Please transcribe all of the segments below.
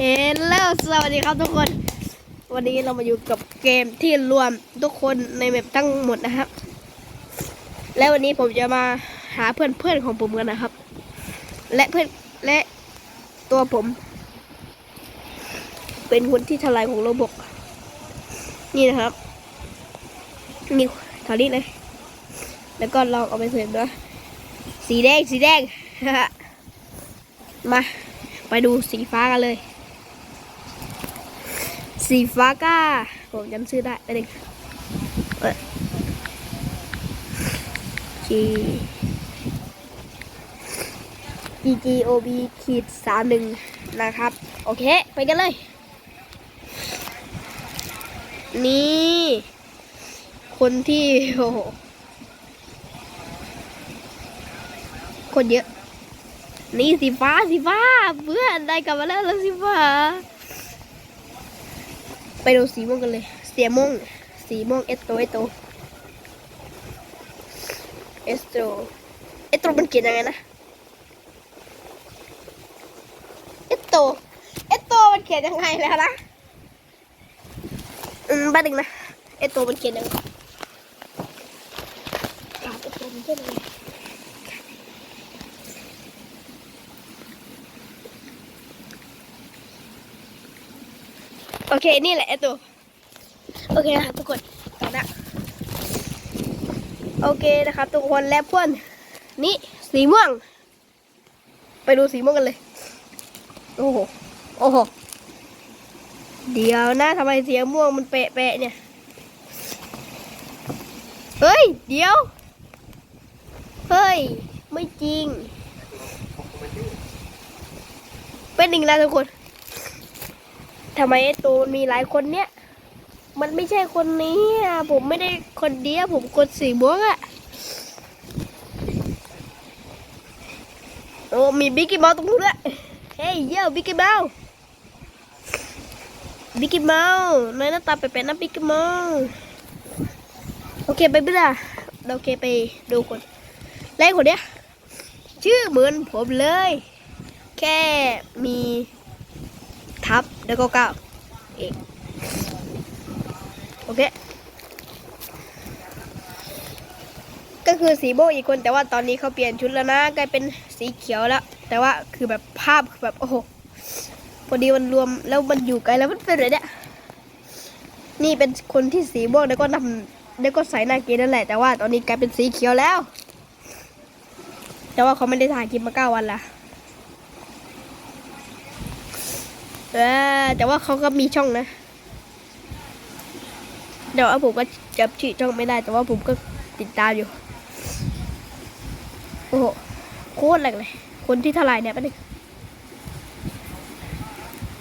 เฮลโลสวัสดีครับทุกคน วันนี้เรามาอยู่กับเกมที่รวมทุกคนในแมปทั้งหมดนะครับ และวันนี้ผมจะมาหาเพื่อนเพื่อนของผมกันนะครับ และเพื่อนและตัวผม เป็นคนที่ทลายของโรบก นี่นะครับนี่ถอดนี้เลย แล้วก็ลองเอาไปเสริมด้วย สีแดงสีแดงมาไปดูสีฟ้ากันเลย สีฟ้าก้าผมจำชื่อได้ไปเลยเปิด G G G O B ขีดสามหนึ่งนะครับ โอเค ไปกันเลย นี่ คนที่โอ้โหคนเยอะ นี่สีฟ้าสีฟ้า เพื่อนได้กลับมาแล้วแล้วสีฟ้า ดูสีม่วงกันเลย เสียม่วง สีม่วงเอสโตเอสโตเอสโตเอสโตมันเขียนยังไงนะ เอสโตเอสโตมันเขียนยังไงแล้วนะ อืมแป๊บนึงนะ เอสโตมันเขียนยังไงอ่าเอสโตมันเขียนยังไง โอเค นี่แหละไอ้ตัว โอเคนะคทุกคนต่อนะโอเคนะครับทุกคนและเพื่อนนี่สีม่วง ไปดูสีม่วงกันเลย โอ้โห โอ้โห เดี๋ยวนะทำไมสีม่วงมันเปะๆเนี่ย เฮ้ย เดี๋ยว เฮ้ย ไม่จริง เป็นหนึ่งแล้วทุกคน ทำไมไอ้ตัวมันมีหลายคนเนี่ยมันไม่ใช่คนนี้อะผมไม่ได้คนเดียวผมคนสีม่วงอะโอ้มีบิ๊กกี้เมาตรงนู้นด้วยเฮ้ยเย้บิ๊กกี้เมาบิ๊กกี้เมาส์นายหน้าตาแปลกๆนะบิ๊กกี้เมาโอเคไปไม่ได้เราโอเคไปดูคนแรกคนเนี้ยชื่อเหมือนผมเลย แค่มี ทับแล้วก็เก้าเองโอเค ก็คือสีโบอีกคนแต่ว่าตอนนี้เขาเปลี่ยนชุดแล้วนะกลายเป็นสีเขียวแล้ว แต่ว่าคือแบบภาพคือแบบโอ้โหพอดีมันรวมแล้วมันอยู่ไกลแล้วมันเป็นอะไรเนี่ยนี่เป็นคนที่สีม่วงแล้วก็นำแล้วก็ใส่หน้าเกนั่นแหละแต่ว่าตอนนี้กลายเป็นสีเขียวแล้ว แต่ว่าเขาไม่ได้ถ่ายคลิปมาเก้าวันละ เออแต่ว่าเขาก็มีช่องนะ เดี๋ยวผมก็จำชื่อช่องไม่ได้ แต่ว่าผมก็ติดตามอยู่ โอ้โหโคตรแรงเลย คนที่ท่าไหร่เนี่ยปะเนี่ย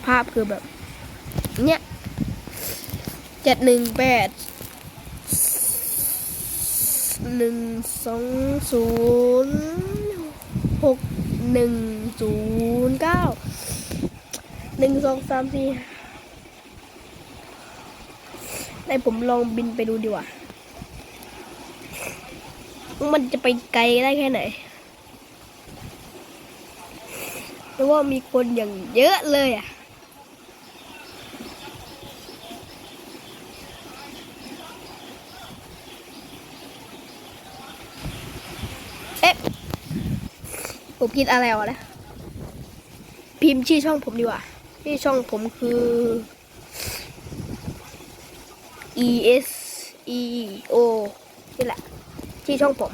ภาพคือแบบ เนี้ยเจ็ดหนึ่งแปดหนึ่งสองศูนย์หกหนึ่งศูนย์เก้า หนึ่งสองสามสี่ได้ผมลองบินไปดูดีกว่า มันจะไปไกลได้แค่ไหนเพราะว่ามีคนอย่างเยอะเลยอะเอ๊ะผมคิดอะไรวะนะพิมพ์ชื่อช่องผมดีกว่า ชื่อช่องผมคือ e s e o นี่แหละชื่อช่องผม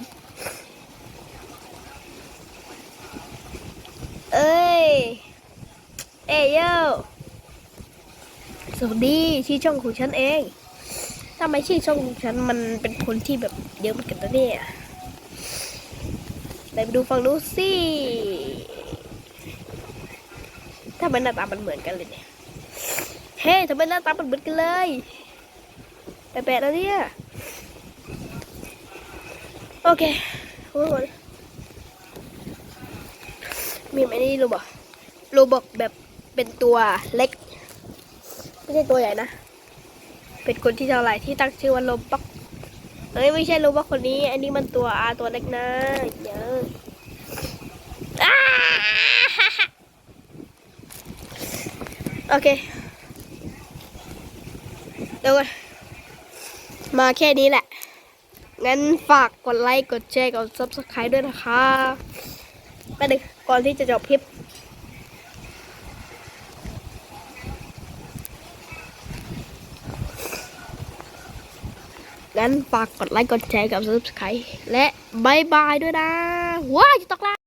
เอ้ย เอ้ยโยสวัสดีชื่อช่องของฉันเองทำไมชื่อช่องของฉันมันเป็นคนที่แบบเยอะเหมือนกันนะเนี่ยไปดูฟังดูสิ ทำไมหน้าตามันเหมือนกันเลยเนี่ย เฮ้ยทำไมหน้าตามันเหมือนกันเลยแปลกๆแล้วเนี่ย โอเคทุกคนมีไหมนี่รูบอกรูบอกแบบเป็นตัวเล็ก ไม่ใช่ตัวใหญ่นะ เป็นคนที่เท่าไหร่ที่ตั้งชื่อว่าโลบอกเอ้ยไม่ใช่โลบอกคนนี้ อันนี้มันตัวอาตัวเล็กนะเยอะอ้า โอเค เดี๋ยวมาแค่นี้แหละ งั้นฝากกดไลค์ กดแชร์ กด subscribe ด้วยนะคะไปดึกก่อนที่จะจบคลิปงั้นฝากกดไลค์ กดแชร์ กับ subscribe และบายบายด้วยนะ ว้าจะตกละ